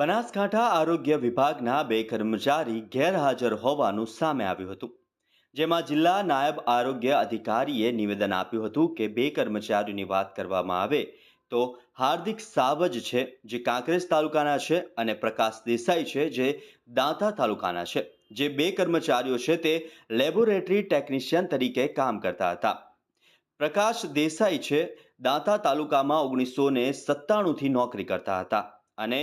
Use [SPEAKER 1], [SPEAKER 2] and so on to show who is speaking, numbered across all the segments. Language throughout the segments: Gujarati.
[SPEAKER 1] બનાસકાંઠા આરોગ્ય વિભાગના બે કર્મચારી ગેરહાજર હોવાનું સામે આવ્યું હતું. જેમાં જિલ્લા નાયબ આરોગ્ય અધિકારીએ નિવેદન આપ્યું હતું કે બે કર્મચારીઓની વાત કરવામાં આવે તો હાર્દિક સાવજ છે, જે કાંકરેજ તાલુકાના છે, અને પ્રકાશ દેસાઈ છે, જે દાંતા તાલુકાના છે. જે બે કર્મચારીઓ છે તે લેબોરેટરી ટેકનિશિયન તરીકે કામ કરતા હતા. પ્રકાશ દેસાઈ છે, દાંતા તાલુકામાં ઓગણીસો ને સત્તાણુંથી નોકરી કરતા હતા અને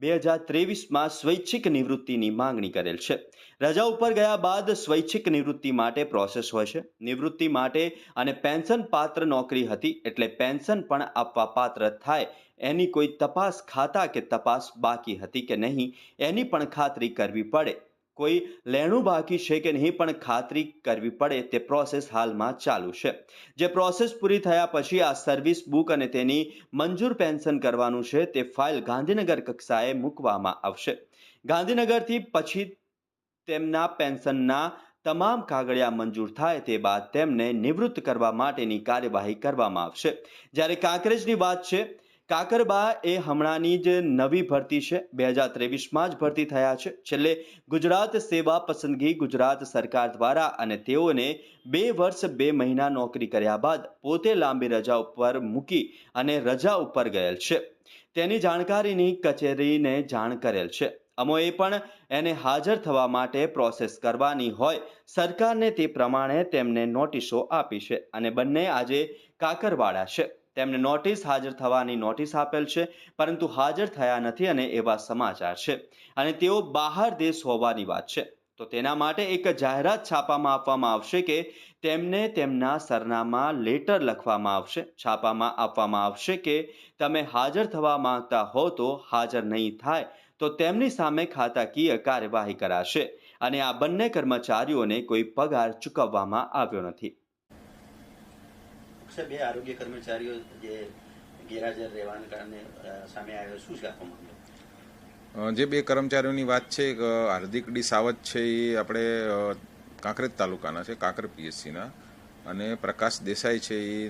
[SPEAKER 1] બે હજાર ત્રેવીસમાં સ્વૈચ્છિક નિવૃત્તિની માંગણી કરેલ છે. રજા ઉપર ગયા બાદ સ્વૈચ્છિક નિવૃત્તિ માટે પ્રોસેસ હોય છે. નિવૃત્તિ માટે અને પેન્શન પાત્ર નોકરી હતી એટલે પેન્શન પણ આપવા પાત્ર થાય એની કોઈ તપાસ ખાતા કે તપાસ બાકી હતી કે નહીં એની પણ ખાતરી કરવી પડે. કોઈ લેણું બાકી છે કે નહીં પણ ખાતરી કરવી પડે તે પ્રોસેસ હાલમાં ચાલુ છે. જે પ્રોસેસ પૂરી થયા પછી આ સર્વિસ બુક અને તેની મંજૂર પેન્શન કરવાનું છે તે ફાઇલ ગાંધીનગર કક્ષાએ મૂકવામાં આવશે. ગાંધીનગરથી પછી તેમના પેન્શનના તમામ કાગળિયા મંજૂર થાય તે બાદ તેમને નિવૃત્ત કરવા માટેની કાર્યવાહી કરવામાં આવશે. જ્યારે કાંકરેજની વાત છે કાકરબા એ હમણાંની જ નવી ભરતી છે. બે હજાર ત્રેવીસમાં જ ભરતી થયા છે. છેલ્લે ગુજરાત સેવા પસંદગી ગુજરાત સરકાર દ્વારા અને તેઓને બે વર્ષ બે મહિના નોકરી કર્યા બાદ પોતે લાંબી રજા ઉપર મૂકી અને રજા ઉપર ગયેલ છે. તેની જાણકારીની કચેરીને જાણ કરેલ છે. અમોએ પણ એને હાજર થવા માટે પ્રોસેસ કરવાની હોય, સરકારને તે પ્રમાણે તેમને નોટિસો આપી છે અને બંને આજે કાકરવાડા છે. તેમને નોટિસ હાજર થવાની નોટિસ આપેલ છે, પરંતુ હાજર થયા નથી અને એવા સમાચાર છે. અને તેઓ બહાર દેશ હોવાની વાત છે. તો તેના માટે એક જાહેરાત છાપામાં આપવામાં આવશે કે તેમને તેમના સરનામા લેટર લખવામાં આવશે. છાપામાં આપવામાં આવશે કે તમે હાજર થવા માંગતા હો તો હાજર નહીં થાય તો તેમની સામે ખાતાકીય કાર્યવાહી કરાશે. અને આ બંને કર્મચારીઓને કોઈ પગાર ચૂકવવામાં આવ્યો નથી.
[SPEAKER 2] સાહેબ બે આરોગ્ય કર્મચારીઓ જે ગેરહાજર રહેવાના કારણે સામે આવ્યો. શું છે આપવા મામલો?
[SPEAKER 3] જે બે કર્મચારીઓની વાત છે એક, હાર્દિક ડી સાવત છે એ આપણે કાંકરેજ તાલુકાના છે કાંકર પીએસસીના અને પ્રકાશ દેસાઈ છે એ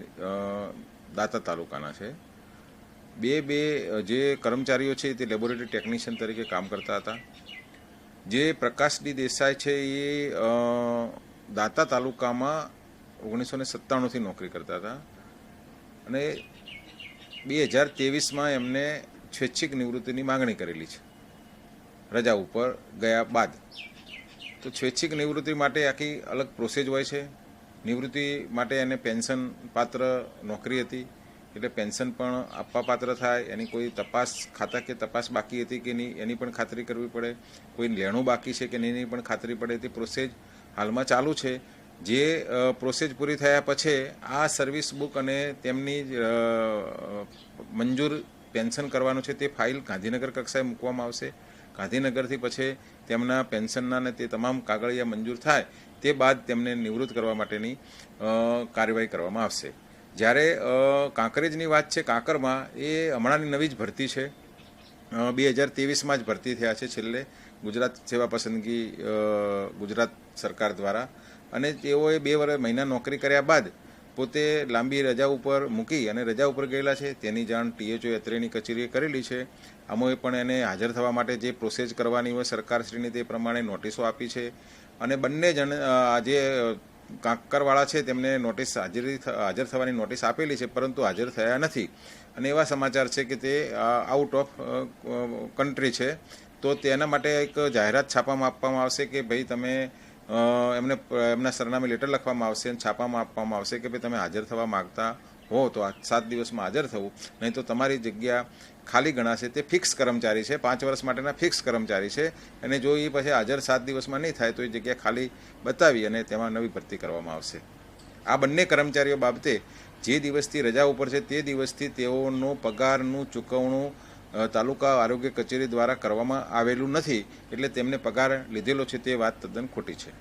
[SPEAKER 3] દાતા તાલુકાના છે. બે બે જે કર્મચારીઓ છે તે લેબોરેટરી ટેકનિશિયન તરીકે કામ કરતા હતા. જે પ્રકાશ ડી દેસાઈ છે એ દાતા તાલુકામાં ઓગણીસો ને સત્તાણુંથી નોકરી કરતા હતા. અને બે હજાર ત્રેવીસમાં એમને સ્વૈચ્છિક નિવૃત્તિની માંગણી કરેલી છે. રજા ઉપર ગયા બાદ. તો સ્વૈચ્છિક નિવૃત્તિ માટે આખી અલગ પ્રોસેસ હોય છે. નિવૃત્તિ માટે એને પેન્શન પાત્ર નોકરી હતી. એટલે પેન્શન પણ આપવા પાત્ર થાય. એની કોઈ તપાસ ખાતા કે તપાસ બાકી હતી કે નહીં, એની પણ ખાતરી કરવી પડે. કોઈ લેણું બાકી છે કે નહીં, એની પણ ખાતરી પડે. તે પ્રોસેસ હાલમાં ચાલુ છે. જે પ્રોસેસ પૂરી થયા પછી આ સર્વિસ બુક અને તેમની મંજૂર પેન્શન કરવાનું છે તે ફાઇલ ગાંધીનગર કક્ષાએ મૂકવામાં આવશે. ગાંધીનગરથી પછી તેમના પેન્શનના ને તે તમામ કાગળિયા મંજૂર થાય તે બાદ તેમને નિવૃત્ત કરવા માટેની કાર્યવાહી કરવામાં આવશે. જ્યારે કાંકરેજની વાત છે, કાંકરમાં એ હમણાંની નવી જ ભરતી છે. બે હજાર ત્રેવીસમાં જ ભરતી થયા છે છેલ્લે ગુજરાત સેવા પસંદગી ગુજરાત સરકાર દ્વારા. અને તેઓએ બે વર્ષ મહિના નોકરી કર્યા બાદ પોતે લાંબી રજા ઉપર મૂકી અને રજા ઉપર ગયેલા છે. તેની જાણ ટીએચઓ અત્રેની કચેરીએ કરેલી છે. આમોએ પણ એને હાજર થવા માટે જે પ્રોસેસ કરવાની હોય સરકારશ્રીની તે પ્રમાણે નોટિસો આપી છે. અને બંને જણ જે કાંકરવાળા છે તેમને નોટિસ હાજરી હાજર થવાની નોટિસ આપેલી છે, પરંતુ હાજર થયા નથી. અને એવા સમાચાર છે કે તે આઉટ ઓફ કન્ટ્રી છે. તો તેના માટે એક જાહેરાત છાપામાં આપવામાં આવશે કે, ભાઈ, તમે એમને, એમના સરનામે લેટર લખવામાં આવશે અને છાપામાં આપવામાં આવશે કે ભાઈ તમે હાજર થવા માગતા હો તો આ સાત દિવસમાં હાજર થવું. નહીં તો તમારી જગ્યા ખાલી ગણાશે. તે ફિક્સ કર્મચારી છે. પાંચ વર્ષ માટેના ફિક્સ કર્મચારી છે. અને જો એ પછી હાજર સાત દિવસમાં નહીં થાય તો એ જગ્યા ખાલી બતાવી અને તેમાં નવી ભરતી કરવામાં આવશે. આ બંને કર્મચારીઓ બાબતે જે દિવસથી રજા ઉપર છે તે દિવસથી તેઓનો પગારનું ચૂકવણું તાલુકા આરોગ્ય કચેરી દ્વારા કરવામાં આવેલું નથી, એટલે તેમને પગાર લીધેલો છે તે વાત તદ્દન ખોટી છે.